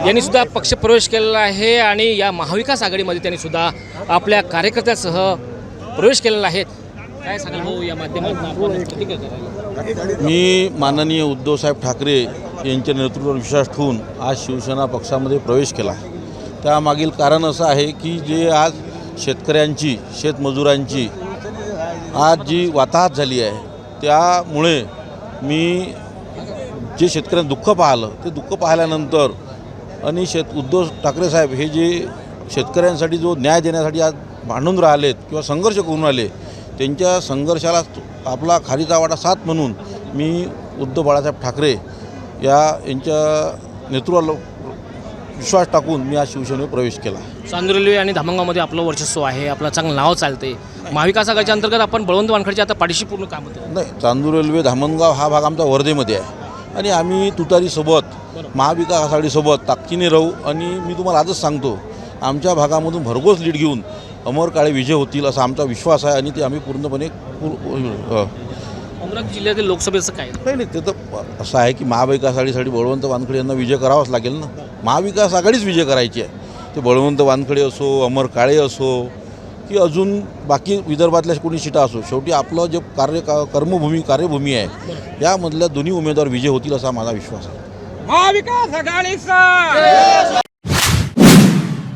यांनी सुद्धा पक्षप्रवेश केलेला आहे आणि या महाविकास आघाडीमध्ये त्यांनी सुद्धा आपल्या कार्यकर्त्यासह प्रवेश केलेला आहे. काय सांगाल भाऊ या माध्यमातून मी माननीय उद्धवसाहेब ठाकरे यांच्या नेतृत्वावर विश्वास ठेवून आज शिवसेना पक्षामध्ये प्रवेश केला त्यामागील कारण असं आहे की जे आज शेतकऱ्यांची शेतमजुरांची आज जी वाताहत झाली आहे त्यामुळे मी जे शेतकऱ्यांना दुःख पाहिलं ते दुःख पाहिल्यानंतर आणि शेत उद्धव ठाकरे साहेब हे जे शेतकऱ्यांसाठी जो न्याय देण्यासाठी आज भांडून राहिलेत किंवा संघर्ष करून राहिले त्यांच्या संघर्षाला आपला खारीचा वाटा साथ म्हणून मी उद्धव बाळासाहेब ठाकरे या यांच्या नेतृत्वाला विश्वास टाकून मी आज शिवसेनेवर प्रवेश केला. चांदुरली आणि धामणगावमध्ये आपलं वर्चस्व आहे आपलं चांगलं नाव चालते महाविकास आघाडीच्या अंतर्गत आपण बळवंत वानखडच्या आता पाठीशी पूर्ण काम होतं. नाही चांदूर रेल्वे धामणगाव हा भाग आमचा वर्धेमध्ये आहे. आणि आम्ही तुतारीसोबत महाविकास आघाडीसोबत ताकदीने राहू आणि मी तुम्हाला आजच सांगतो आमच्या भागामधून भरघोस लीड घेऊन अमर काळे विजय होतील असा आमचा विश्वास आहे आणि ते आम्ही पूर्णपणे अमरावती जिल्ह्यातील लोकसभेचं काय नाही नाही ते तर असं आहे की महाविकास आघाडीसाठी बळवंत वानखडे यांना विजय करावाच लागेल ना. महाविकास आघाडीच विजय करायची आहे. ते बळवंत वानखडे असो अमर काळे असो की अजून बाकी विदर्भातल्या कोणी सीटा असो शेवटी आपलं जे कार्य का- कर्मभूमी कार्यभूमी आहे यामधल्या दोन्ही उमेदवार विजय होतील असा माझा विश्वास आहे. महाविकास आघाडीचा!